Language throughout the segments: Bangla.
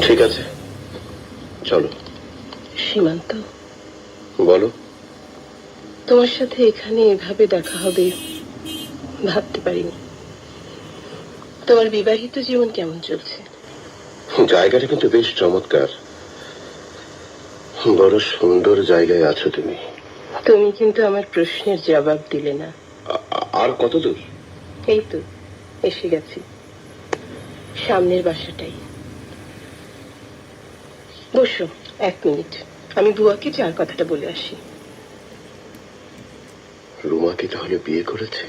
ঠিক আছে। চলো। সীমান্ত? বলো। তোমার সাথে এখানে এভাবে দেখা হবে ভাবতে পারিনি। তোমার বিবাহিত জীবন কেমন চলছে? জায়গাটা কিন্তু বেশ চমৎকার। বড় সুন্দর জায়গায় আছো তুমি। তুমি কিন্তু আমার প্রশ্নের জবাব দিলে না। আর কত দূর? এই তো এসে গেছি। সামনের বাসাটাই। বসো, এক মিনিট। আমি বুয়াকে চার কথাটা বলে আসি। রুমা কি তাহলে বিয়ে করেছে?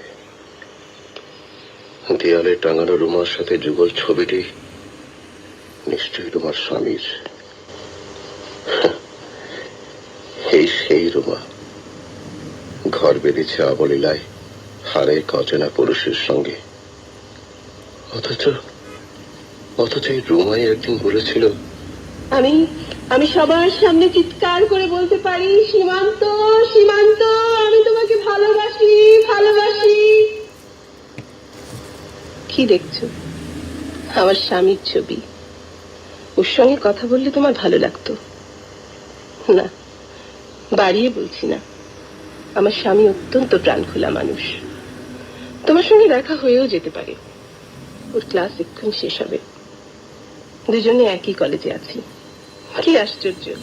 দেয়ালে টাঙানো রুমার সাথে যুগল ছবিটি নিশ্চয়ই রুমার স্বামীর। এই সেই রুমা। ঘর বেঁধেছে অবলীলায় হারে অচেনা পুরুষের সঙ্গে। অথচ অথচ এই রুমাই একদিন বলেছিল আমি আমি সবার সামনে চিৎকার করে বলতে পারি, সীমান্ত সীমান্ত, আমি তোমাকে ভালোবাসি ভালোবাসি। কি দেখছ? আমার স্বামীর ছবি। ওর সঙ্গে কথা বললে তোমার ভালো লাগতো। না, বাড়িয়ে বলছি না। আমার স্বামী অত্যন্ত প্রাণখোলা মানুষ। তোমার সঙ্গে দেখা হয়েও যেতে পারে। ওর ক্লাস এক্ষুনি শেষ হবে। দুজনে একই কলেজে আছি। কি আশ্চর্য।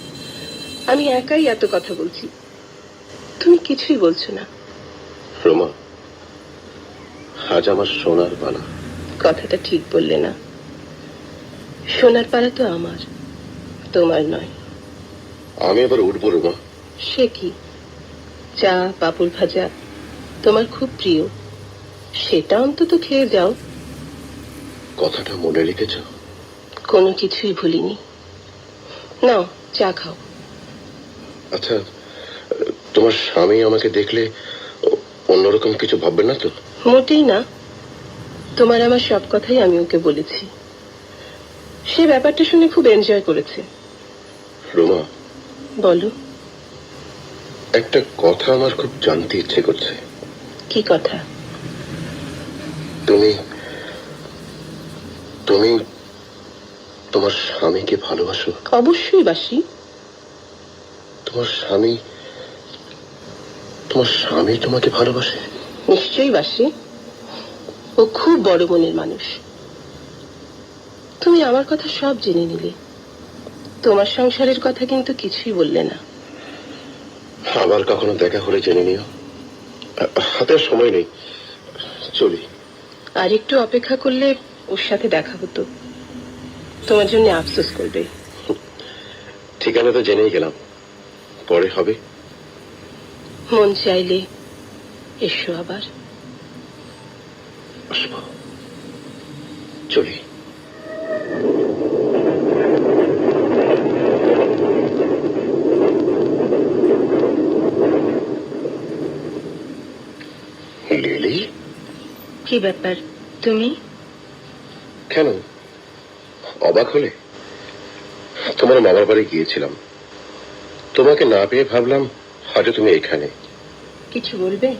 আমি একাই এত কথা বলছি। তুমি কিছুই বলছো না। রুমা আজ আমার সোনার বালা কথাটা ঠিক বললে না। সোনার পাড়া তো আমার তোমার নয়। আমি এবার উঠবো রুমা। সে কি? চা পাপড় ভাজা তোমার খুব প্রিয়। সেটা অন্তত খেয়ে যাও। কথাটা মনে রেখেছ? কোনো কিছুই ভুলিনি। নাও চা খাও। আচ্ছা তোমার স্বামী আমাকে দেখলে অন্যরকম কিছু ভাববে না তো? মোটেই না। তোমার আমার সব কথাই আমি ওকে বলেছি। সে ব্যাপারটা শুনে খুব এনজয় করেছে। রুমা। বলো। একটা কথা আমার খুব জানতে ইচ্ছে করছে। কি কথা? তুমি তুমি তোমার স্বামীকে ভালোবাসো? অবশ্যই বাসি। তোমার স্বামী তোমার স্বামী তোমাকে ভালোবাসে? নিশ্চয়ই বাসি। ও খুব বড় মনের মানুষ। তুমি আমার কথা সব জেনে নিলে। তোমার সংসারের কথা কিন্তু কিছুই বললে না। আবার কখনো দেখা হলে জেনে নিও। হাতে সময় নেই। চলি। আর একটু অপেক্ষা করলে ওর সাথে দেখা হতো। তোমার জন্য আফসোস করবে। ঠিকানা তো জেনেই গেলাম। পরে হবে। মন চাইলে এসো আবার। আসব। চলি। লিলি? কি ব্যাপার? তুমি? কেন? অবাক হলে? তোমার মামার বাড়ি গিয়েছিলাম। তোমাকে না পেয়ে ভাবলাম হয়তো তুমি এখানে। কিছু বলবে?